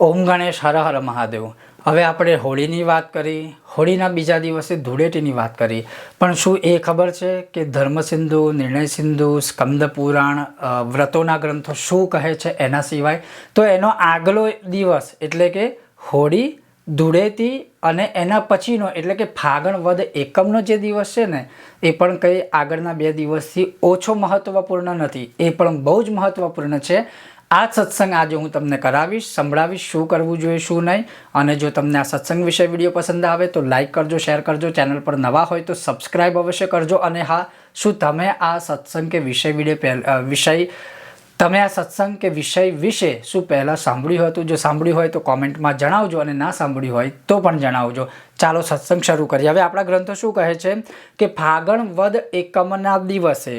ઓમ ગણેશ હર હર મહાદેવ. હવે આપણે હોળીની વાત કરી, હોળીના બીજા દિવસે ધૂળેટીની વાત કરી. પણ શું એ ખબર છે કે ધર્મસિંધુ નિર્ણય સિંધુ, સ્કંદ પુરાણ વ્રતોના ગ્રંથો શું કહે છે એના સિવાય? તો એનો આગલો દિવસ એટલે કે હોળી, ધૂળેટી અને એના પછીનો એટલે કે ફાગણ વધ એકમનો જે દિવસ છે ને, એ પણ કંઈ આગળના બે દિવસથી ઓછો મહત્ત્વપૂર્ણ નથી. એ પણ બહુ જ મહત્ત્વપૂર્ણ છે. આ સત્સંગ આજે હું તમને કરાવીશ, સંભળાવીશ શું કરવું જોઈએ, શું નહીં. અને જો તમને આ સત્સંગ વિશે વીડિયો પસંદ આવે તો લાઇક કરજો, શેર કરજો, ચેનલ પર નવા હોય તો સબસ્ક્રાઈબ અવશ્ય કરજો. અને હા, શું તમે આ સત્સંગ કે વિષય વીડિયો વિષય, તમે આ સત્સંગ કે વિષય વિશે શું પહેલાં સાંભળ્યું હતું? જો સાંભળ્યું હોય તો કોમેન્ટમાં જણાવજો અને ના સાંભળ્યું હોય તો પણ જણાવજો. ચાલો સત્સંગ શરૂ કરીએ. હવે આપણા ગ્રંથો શું કહે છે કે ફાગણ વદ એકમના દિવસે.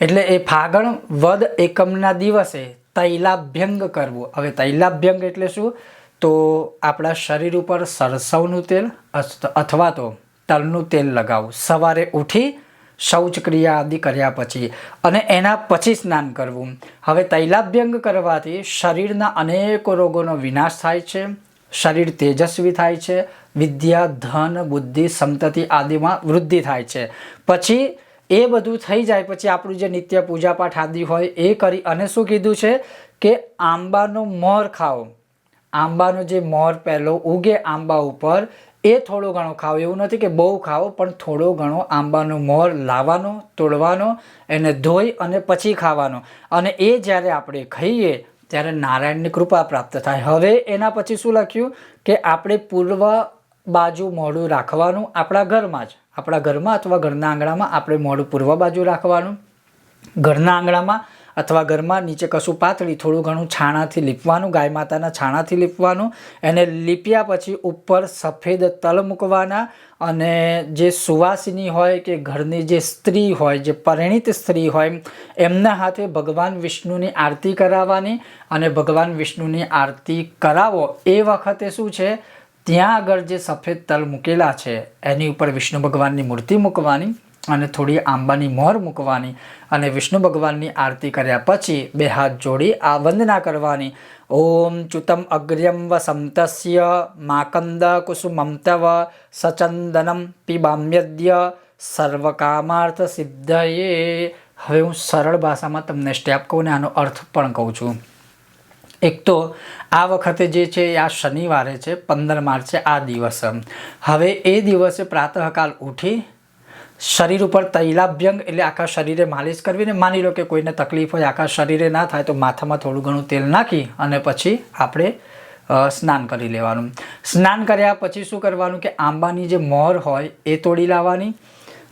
એટલે એ ફાગણ વદ એકમના દિવસે તૈલાભ્યંગ કરવું. હવે તૈલાભ્યંગ એટલે શું? તો આપણા શરીર ઉપર સરસવનું તેલ અથ- અથવા તો તલનું તેલ લગાવવું સવારે ઉઠી શૌચક્રિયા આદિ કર્યા પછી અને એના પછી સ્નાન કરવું. હવે તૈલાભ્યંગ કરવાથી શરીરના અનેકો રોગોનો વિનાશ થાય છે, શરીર તેજસ્વી થાય છે, વિદ્યા, ધન, બુદ્ધિ, સંતતિ આદિમાં વૃદ્ધિ થાય છે. પછી એ બધું થઈ જાય પછી આપણું જે નિત્ય પૂજાપાઠ આદિ હોય એ કરી. અને શું કીધું છે કે આંબાનો મોર ખાઓ. આંબાનો જે મોર પહેલો ઉગે આંબા ઉપર, એ થોડો ઘણો ખાઓ. એવું નથી કે બહુ ખાઓ, પણ થોડો ઘણો આંબાનો મોર લાવવાનો, તોડવાનો, એને ધોઈ અને પછી ખાવાનો. અને એ જ્યારે આપણે ખાઈએ, ત્યારે નારાયણની કૃપા પ્રાપ્ત થાય. હવે એના પછી શું લખ્યું? કે આપણે પૂર્વ બાજુ મોઢું રાખવાનું આપણા ઘરમાં જ. આપણા ઘરમાં અથવા ઘરના આંગણામાં આપણે મોઢું પૂર્વ બાજુ રાખવાનું. ઘરના આંગણામાં અથવા ઘરમાં નીચે કશું પાતળી થોડું ઘણું છાણાથી લીપવાનું, ગાય માતાના છાણાથી લીપવાનું, એને લીપ્યા પછી ઉપર સફેદ તલ મૂકવાના અને જે સુવાસિની હોય કે ઘરની જે સ્ત્રી હોય, જે પરિણીત સ્ત્રી હોય, એમના હાથે ભગવાન વિષ્ણુની આરતી કરાવવાની અને ભગવાન વિષ્ણુની આરતી કરાવો. એ વખતે શું છે? ત્યાં આગળ જે સફેદ તલ મૂકેલા છે, એની ઉપર વિષ્ણુ ભગવાનની મૂર્તિ મૂકવાની અને થોડી આંબાની મોર મૂકવાની અને વિષ્ણુ ભગવાનની આરતી કર્યા પછી બે હાથ જોડી આ વંદના કરવાની. ઓમ ચ્યુતમ અગ્ર્યમ સમતસ્ય માકંદ કુસુમમ તવ સચંદનમ પિબામ્યદ્ય સર્વકામાર્થ સિદ્ધયે. હવે હું સરળ ભાષામાં તમને સ્ટેપ કહું ને આનો અર્થ પણ કહું છું. એક તો આ વખતે જે છે એ આ શનિવારે છે, પંદર માર્ચે આ દિવસ. હવે એ દિવસે પ્રાતઃકાલ ઉઠી શરીર ઉપર તૈલાભ્યંગ, એટલે આખા શરીરે માલિશ કરવી ને માની લો કે કોઈને તકલીફ હોય, આખા શરીરે ના થાય, તો માથામાં થોડું ઘણું તેલ નાખી અને પછી આપણે સ્નાન કરી લેવાનું. સ્નાન કર્યા પછી શું કરવાનું કે આંબાની જે મોર હોય એ તોડી લાવવાની.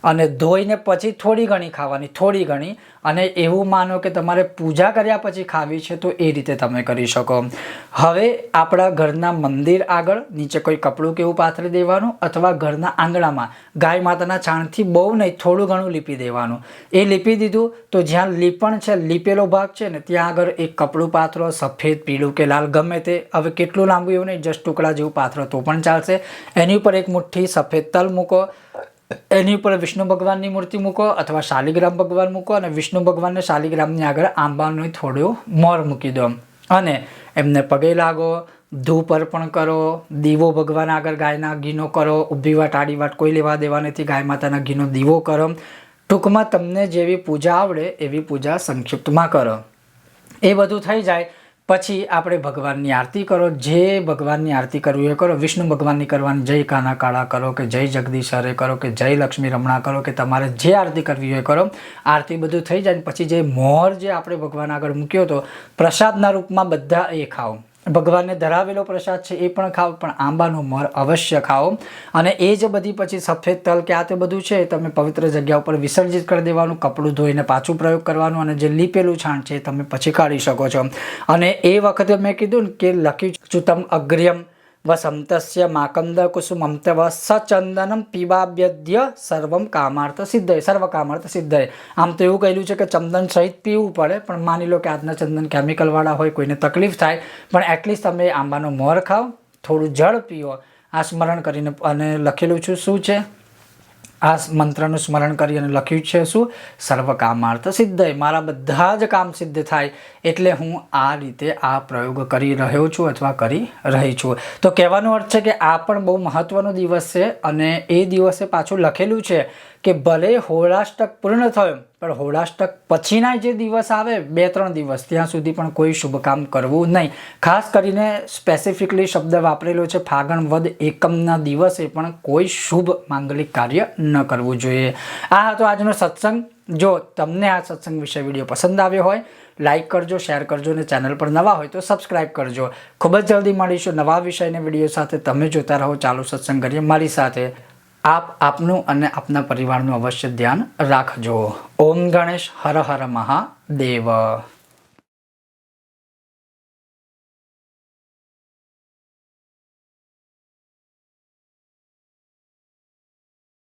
અને ધોઈને પછી થોડી ઘણી ખાવાની, થોડી ઘણી. અને એવું માનો કે તમારે પૂજા કર્યા પછી ખાવી છે તો એ રીતે તમે કરી શકો. હવે આપણા ઘરના મંદિર આગળ નીચે કોઈ કપડું કે એવું પાથરી દેવાનું અથવા ઘરના આંગણામાં ગાય માતાના છાણથી બહુ નહીં, થોડું ઘણું લીપી દેવાનું. એ લીપી દીધું તો જ્યાં લીપણ છે, લીપેલો ભાગ છે ને ત્યાં આગળ એક કપડું પાથરો, સફેદ, પીળું કે લાલ, ગમે તે. હવે કેટલું લાંબુ એવું નહીં, જસ્ટ ટુકડા જેવું પાથરો તો પણ ચાલશે. એની ઉપર એક મુઠ્ઠી સફેદ તલ મૂકો. એની ઉપર વિષ્ણુ ભગવાનની મૂર્તિ મૂકો અથવા શાલિગ્રામ ભગવાન મૂકો અને વિષ્ણુ ભગવાનને શાલિગ્રામની આગળ આંબાનું થોડું મોર મૂકી દો. અને એમને પગે લાગો, ધૂપ અર્પણ કરો, દીવો ભગવાન આગળ ગાયના ઘીનો કરો, ઊભી વાટ આડી વાટ કોઈ લેવા દેવા નથી, ગાય માતાના ઘીનો દીવો કરો. ટૂંકમાં તમને જેવી પૂજા આવડે એવી પૂજા સંક્ષિપ્તમાં કરો. એ બધું થઈ જાય. પછી આપણે ભગવાનની આરતી કરો, જે ભગવાનની આરતી કરવી એ કરો, વિષ્ણુ ભગવાનની કરવાની, જય કાના કાળા કરો કે જય જગદીશ હરે કરો કે જય લક્ષ્મી રમણા કરો કે તમારે જે આરતી કરવી હોય કરો, આરતી બધું થઈ જાય પછી જે મોર જે આપણે ભગવાન આગળ મૂક્યો હતો, પ્રસાદના રૂપમાં બધા એ ખાઓ. ભગવાનને ધરાવેલો પ્રસાદ છે એ પણ ખાઓ, પણ આંબાનો મર અવશ્ય ખાઓ. અને એ જ બધી પછી સફેદ તલ કે આ તે બધું છે તમે પવિત્ર જગ્યા ઉપર વિસર્જિત કરી દેવાનું, કપડું ધોઈને પાછું પ્રયોગ કરવાનું અને જે લીપેલું છાણ છે તમે પછી કાઢી શકો છો. અને એ વખતે મેં કીધું ને કે લખ્યું ચુતમ અગ્ર્યમ વસંતસ્ય માકંદ કુસુમમ તવ સચંદનમ પીબાબ્યદ્ય સર્વમ કામાર્થ સિદ્ધય સર્વ કામાર્થ સિદ્ધય આમ તો એવું કહેલું છે કે ચંદન સહિત પીવું પડે પણ માની લો કે આજના ચંદન કેમિકલવાળા હોય કોઈને તકલીફ થાય પણ એટલીસ્ટ તમે આંબાનો મોર ખાઓ થોડું જળ પીઓ આ સ્મરણ કરીને અને લખેલું છું શું છે આ મંત્રનું સ્મરણ કરી અને લખ્યું છે શું? સર્વ કામાર્થ સિદ્ધ મારા બધા જ કામ સિદ્ધ થાય એટલે હું આ રીતે આ પ્રયોગ કરી રહ્યો છું અથવા કરી રહી છું. તો કહેવાનો અર્થ છે કે આ પણ બહુ મહત્વનો દિવસ છે અને એ દિવસે પાછું લખેલું છે કે ભલે હોળાષ્ટક પૂર્ણ થયો પણ હોળાષ્ટક પછીના જે દિવસ આવે બે ત્રણ દિવસ, ત્યાં સુધી પણ કોઈ શુભ કામ કરવું નહીં. ખાસ કરીને સ્પેસિફિકલી શબ્દ વાપરેલો છે, ફાગણ વદ એકમના દિવસે પણ કોઈ શુભ માંગલિક કાર્ય ન કરવું જોઈએ. આ હતો આજનો સત્સંગ. જો તમને આ સત્સંગ વિશે વીડિયો પસંદ આવ્યો હોય લાઇક કરજો, શેર કરજો અને ચેનલ પર નવા હોય તો સબસ્ક્રાઇબ કરજો. ખૂબ જ જલ્દી મળીશું નવા વિષયને વીડિયો સાથે. તમે જોતા રહો, ચાલુ સત્સંગ કરીએ. મારી સાથે આપ આપનું અને આપના પરિવારનું અવશ્ય ધ્યાન રાખજો. ઓમ ગણેશ હર હર મહાદેવ.